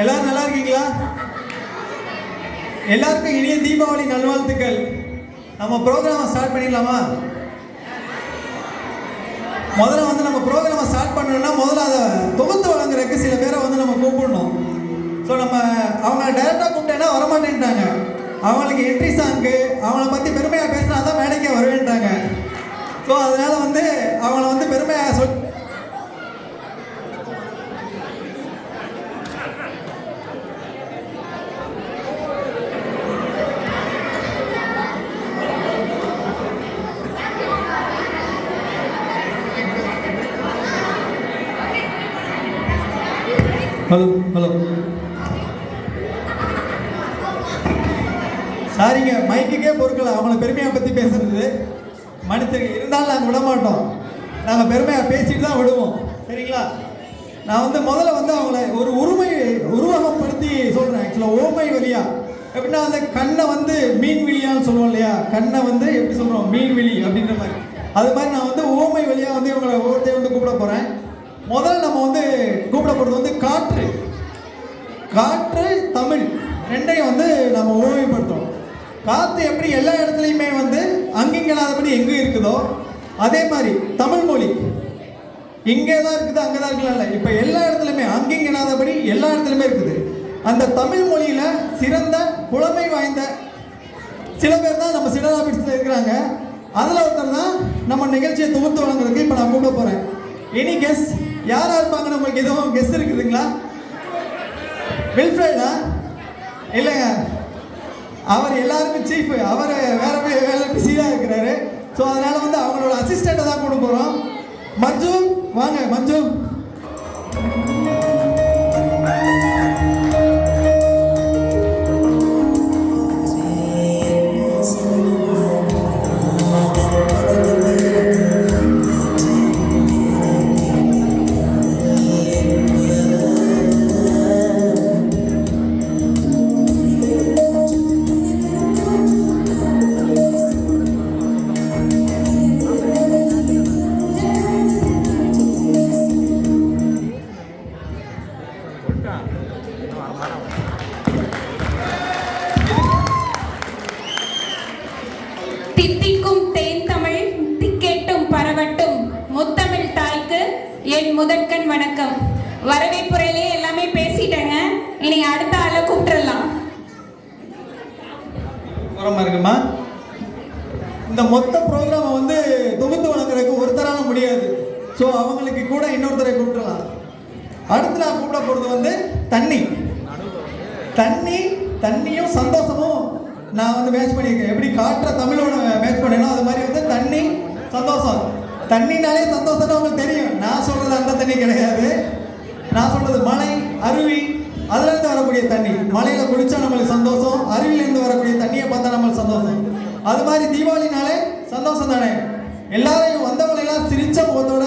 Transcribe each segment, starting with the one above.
எல்லாரும் நல்லா இருக்கீங்களா? எல்லாருக்கும் இனிய தீபாவளி நல்வாழ்த்துக்கள். நம்ம ப்ரோக்ராமை ஸ்டார்ட் பண்ணிடலாமா? முதல்ல வந்து நம்ம ப்ரோக்ராமை ஸ்டார்ட் பண்ணணும்னா முதல்ல அதை தொகுத்து வழங்குறதுக்கு சில பேரை வந்து நம்ம கூப்பிடணும். ஸோ நம்ம அவங்கள டைரெக்டாக கூப்பிட்டேன்னா வரமாட்டேன்ட்டாங்க. அவங்களுக்கு என்ட்ரி சாங்கு அவங்கள பற்றி பெருமையாக பேசினா தான் மேடைக்கே வருவேன்ட்டாங்க. ஸோ அதனால் வந்து அவங்கள வந்து பெருமையாக சொல் ஹலோ ஹலோ சாரிங்க மைக்குக்கே பொறுக்கல. அவங்கள பெருமையாக பற்றி பேசுறது. மனுஷங்க இருந்தாலும் நாங்கள் விட மாட்டோம் நாங்கள் பெருமையாக பேசிட்டு தான் விடுவோம். சரிங்களா? நான் வந்து முதல்ல வந்து அவங்கள ஒரு உரிமை உருவகப்படுத்தி சொல்கிறேன் ஆக்சுவலாக ஓமை வழியா. எப்படின்னா அந்த கண்ணை வந்து மீன் விழியான்னு சொல்லுவோம் இல்லையா? கண்ணை வந்து எப்படி சொல்கிறோம் மீன் விழி அப்படின்ற மாதிரி. அது மாதிரி நான் வந்து ஓமை வழியாக வந்து இவங்களை ஒவ்வொருத்தையும் வந்து கூப்பிட போகிறேன் முதல் நம்ம வந்து கூப்பிட போகிறது வந்து காற்று. காற்று தமிழ் ரெண்டையும் வந்து நம்ம ஓய்வுபடுத்துறோம் காற்று எப்படி எல்லா இடத்துலையுமே வந்து அங்கிங்கலாதபடி எங்கே இருக்குதோ அதே மாதிரி தமிழ் மொழி. இங்கே தான் இருக்குது அங்கே தான் இருக்கலாம் இல்லை. இப்போ எல்லா இடத்துலையுமே அங்கிங்கலாதபடி எல்லா இடத்துலையுமே இருக்குது. அந்த தமிழ் மொழியில் சிறந்த புலமை வாய்ந்த சில பேர் தான் நம்ம சிடர் ஆஃபீஸில் இருக்கிறாங்க. அதில் ஒருத்தர் தான் நம்ம நிகழ்ச்சியை தொகுத்து வழங்குறதுக்கு இப்போ நான் கூப்பிட போகிறேன் எனி கெஸ்ட் யாராக இருப்பாங்கன்னு உங்களுக்கு எதுவும் கெஸ் இருக்குதுங்களா? வில்ஃப்ரைடா? இல்லைங்க. அவர் எல்லாருக்கும் சீஃப் அவர் வேற வேலை பிஸியாக இருக்கிறாரு. ஸோ அதனால வந்து அவங்களோட அசிஸ்டண்ட்டை தான் கொண்டு போகிறோம் மஞ்சு வாங்க மஞ்சு. முதற்கண் வணக்கம். வரவேற்புறையிலே எல்லாமே பேசிட்டேங்க. இனி அடுத்த ஆளை கூப்பிட்டுறலாம் இருக்குமா இந்த மொத்த ப்ரோக்ராம் வந்து தொகுத்து வளர்க்குறதுக்கு ஒருத்தரால முடியாது. ஸோ அவங்களுக்கு கூட இன்னொருத்தரை கூப்பிடலாம் அடுத்து நான் கூப்பிட போகிறது வந்து தண்ணி. தண்ணி தண்ணியும் சந்தோஷமும் நான் வந்து மேட்ச் பண்ணியிருக்கேன். எப்படி காற்ற தமிழோட மேட்ச் பண்ணேனோ அது மாதிரி வந்து தண்ணி சந்தோஷம். தண்ணினாலே சந்தோஷம் உங்களுக்கு தெரியும். நான் சொல்றது அந்த தண்ணி கிடையாது. நான் சொல்றது மலை அருவி அதுல இருந்து வரக்கூடிய தண்ணி. மலையில குளிச்சா நம்மளுக்கு சந்தோஷம் அருவியிலிருந்து வரக்கூடிய தண்ணியை பார்த்தா நம்மளுக்கு சந்தோஷம். அது மாதிரி தீபாவளினாலே சந்தோஷம் தானே? எல்லாரையும் வந்தவங்களை எல்லாம் சிரிச்ச முகத்தோட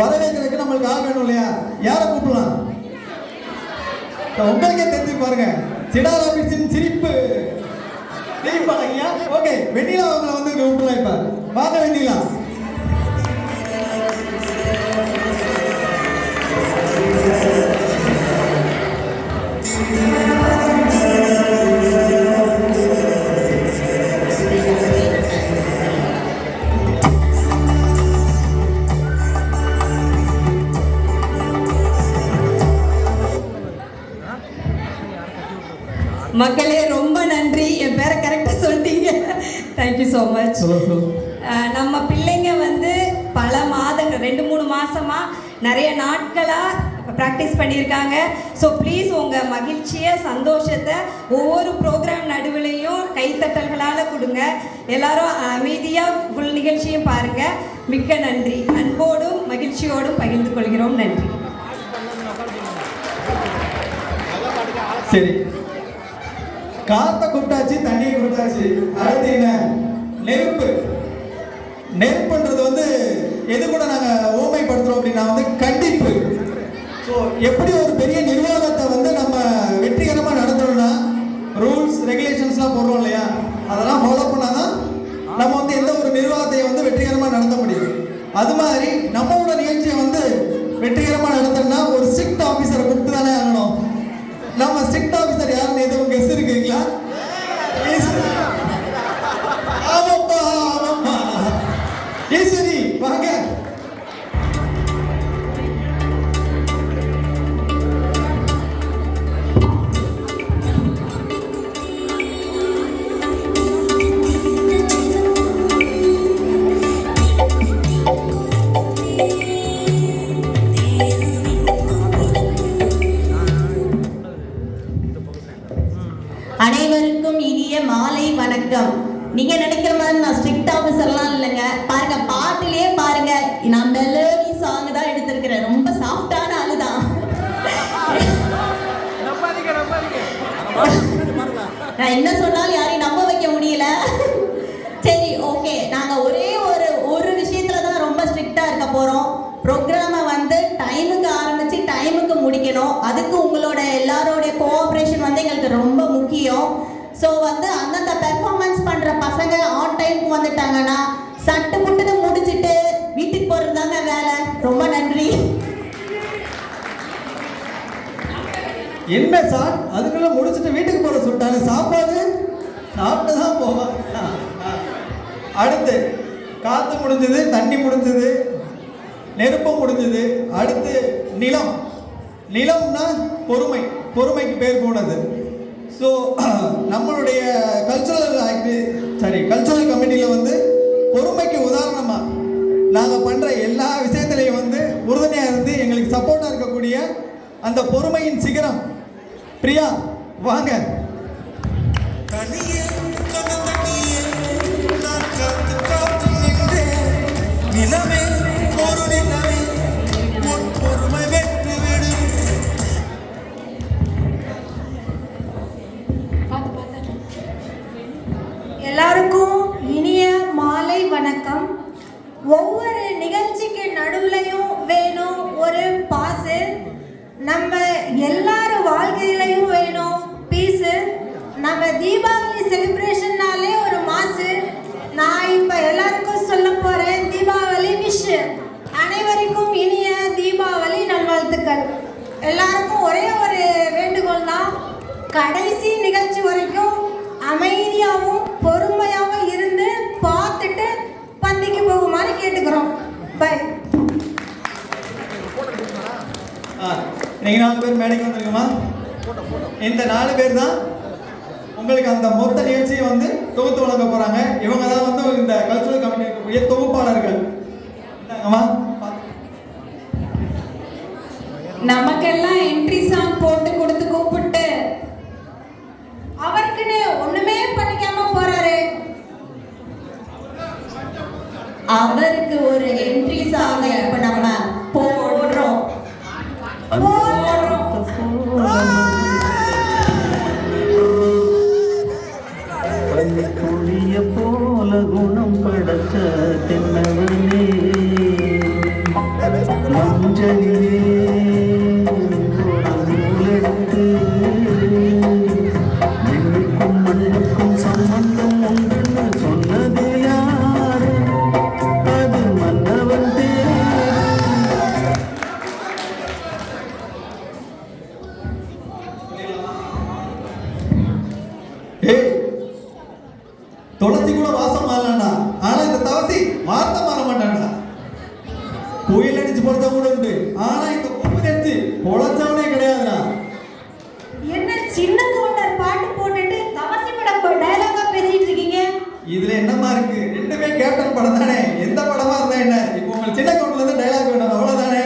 வரவேற்கிறதுக்கு நம்மளுக்கு ஆள் வேணும் இல்லையா? யாரை கூப்பிடலாம்? உங்களுக்கே தெரிஞ்சு பாருங்க. சிடார் ஆபீஸின் சிரிப்பு. சிரிப்பா ஓகே வெண்ணிலா அவங்களை வந்து கூப்பிடலாம் இப்ப. வாங்க வெண்ணிலா. மக்களே ரொம்ப நன்றி. என் பேரை கரெக்டாக சொல்லிட்டீங்க. தேங்க்யூ ஸோ மச் நம்ம பிள்ளைங்க வந்து பல மாதங்கள் ரெண்டு மூணு மாசமா நிறைய நாட்களாக ப்ராக்டிஸ் பண்ணியிருக்காங்க. ஸோ ப்ளீஸ் உங்கள் மகிழ்ச்சியை சந்தோஷத்தை ஒவ்வொரு ப்ரோக்ராம் நடுவுலையும் கைத்தட்டல்களால் கொடுங்க. எல்லாரும் அமைதியாக ஃபுல் நிகழ்ச்சியும் பாருங்கள் மிக்க நன்றி. அன்போடும் மகிழ்ச்சியோடும் பகிர்ந்து கொள்கிறோம். நன்றி. சரி. காத்த கூப்பிட்டாச்சு தண்ணியை கொடுத்தாச்சு. அடுத்து என்ன? நெருப்பு. நெருப்புன்றது வந்து எது கூட நாங்கள் ஓமைப்படுத்துறோம் அப்படின்னா வந்து கண்டிப்பு. ஸோ எப்படி ஒரு பெரிய நிர்வாகத்தை வந்து நம்ம வெற்றிகரமாக நடத்தணும்னா ரூல்ஸ் ரெகுலேஷன்ஸ்லாம் போடுறோம் இல்லையா? அதெல்லாம் ஃபாலோ பண்ணாதான் நம்ம வந்து எந்த ஒரு நிர்வாகத்தை வந்து வெற்றிகரமாக நடத்த முடியும். அது மாதிரி நம்மளோட நிகழ்ச்சியை வந்து வெற்றிகரமாக நடத்தணும்னா ஒரு ஸ்ட்ரிக்ட் ஆஃபீஸரை கூப்பிட்டு தானே ஆகணும். மாலை நேற்று உங்க கெஸ்ட் இருக்கீங்களா வணக்கம் நீங்க நினைக்கிற மாதிரி நான் ஸ்ட்ரிக்ட் ஆஃபீஸர்லாம் இல்லைங்க. பாருங்க பாட்டுலயே பாருங்க. நான் மெலோடி சாங் தான் எடுத்திருக்கிறேன். ரொம்ப சாஃப்டான ஆளு தான் நான் என்ன சொன்னாலும் யாரையும் நம்ப வைக்க முடியல. சரி ஓகே நாங்க ஒரே ஒரு ஒரு விஷயத்துல தான் ரொம்ப ஸ்ட்ரிக்டா இருக்க போறோம். ப்ரோக்ராமை வந்து டைமுக்கு ஆரம்பிச்சு டைமுக்கு முடிக்கணும். அதுக்கு உங்களோட எல்லாரோடைய கோஆப்ரேஷன் வந்து எங்களுக்கு ரொம்ப முக்கியம். ஸோ வந்து அந்தந்த பெர்ஃபார்மன்ஸ் பண்ணுற பசங்க ஆன் டைமுக்கு வந்துட்டாங்கன்னா சட்டு புட்டுன்னு முடிச்சுட்டு வீட்டுக்கு போகிறது தாங்க வேலை. ரொம்ப நன்றி. என்ன சார்? அதுக்குள்ள முடிச்சுட்டு வீட்டுக்கு போற சொல்லிட்டாங்க சாப்பாடு? சாப்பிட்டு தான் போவேன் அடுத்து காத்து முடிஞ்சது தண்ணி முடிஞ்சது நெருப்பு முடிஞ்சது. அடுத்து நிலம். நிலம்னா பொறுமை. பொறுமைக்கு பேர் போனது. ஸோ நம்மளுடைய கல்ச்சுரல் ஆக்டி சாரி கல்ச்சுரல் கமிட்டியில் வந்து பொறுமைக்கு உதாரணமாக நாங்கள் பண்ணுற எல்லா விஷயத்துலையும் வந்து உறுதுணையாக இருந்து எங்களுக்கு சப்போர்ட்டாக இருக்கக்கூடிய அந்த பொறுமையின் சிகரம். பிரியா வாங்க. நிலமே நம்ம எல்லாரும் வாழ்க்கையிலையும் வேணும். பீஸு நம்ம தீபாவளி செலிப்ரேஷன்னாலே ஒரு மாசு. நான் இப்போ எல்லாருக்கும் சொல்ல போகிறேன் தீபாவளி விஷ் அனைவருக்கும் இனிய தீபாவளி நல்வாழ்த்துக்கள். எல்லாருக்கும் ஒரே ஒரு வேண்டுகோள் தான். கடைசி நிகழ்ச்சி வரைக்கும் அமைதியாகவும் பொறுமையாகவும் இருந்து பார்த்துட்டு பந்திக்கு போகுமாறு கேட்டுக்கிறோம். பை இன்னைக்கு நாலு பேர் மேடைக்கு வந்திருக்குமா? இந்த நாலு பேர் தான் உங்களுக்கு அந்த மொத்த நிகழ்ச்சியை வந்து தொகுத்து வழங்க போகிறாங்க இவங்க தான் வந்து இந்த கல்ச்சுரல் கமிட்டி இருக்கக்கூடிய தொகுப்பாளர்கள். நமக்கெல்லாம் என்ட்ரி சாங் துளசி கூட வாசம் மாறலாம்டா ஆனா இந்த தவசி வார்த்தை மாற மாட்டான்டா புயல் அடிச்சு பொழைச்சா கூட உண்டு. ஆனா இந்த கும்பு அடிச்சு பொழைச்சவனே கிடையாதுடா. என்ன சின்ன கவுண்டர் பாட்டு போட்டுட்டு தவசி படம் டயலாகா பேசிட்டு இருக்கீங்க? இதுல என்னமா இருக்கு? ரெண்டுமே கேப்டன் படம் தானே. எந்த படமா இருந்தா என்ன? இப்போ உங்களுக்கு சின்ன கவுண்ட்ல இருந்து டைலாக் வேணும். அவ்வளவுதானே?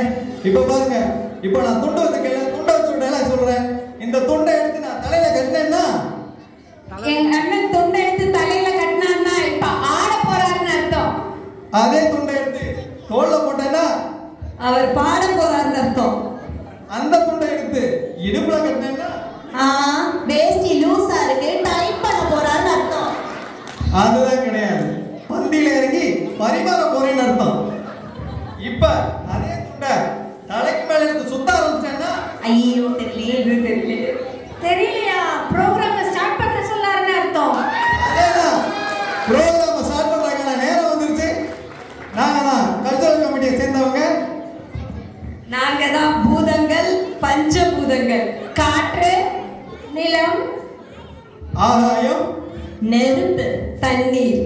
இப்போ பாருங்க. இப்போ நான் துண்டு வச்சிருக்கேன் துண்டை வச்சு டைலாக் சொல்றேன். இந்த துண்டை அதே துண்டை எடுத்து தோல்ல போட்டேன்னா அவர் பாட போறாருன்னு அர்த்தம். அந்த துண்டை எடுத்து இடுப்புல கட்டினேன்னா ஆ வேஷ்டி லூஸா இருக்கு டைட் பண்ண போறான்னு அர்த்தம். அதுதான் கிடையாது. பந்தியில இறங்கி பரிமாற போறேன்னு அர்த்தம். இப்ப அதே துண்டை தலைக்கு மேல எடுத்து சுத்த ஆரம்பிச்சேன்னா ஐயோ தெரியல தெரியல தெரியலையா? ப்ரோக்ராம் ஸ்டார்ட் பண்ண சொல்லாருன்னு அர்த்தம். அதேதான். ப்ரோக்ராம் பஞ்சபூதங்கள் காற்று நிலம் ஆகாயம் நெருப்பு தண்ணீர்.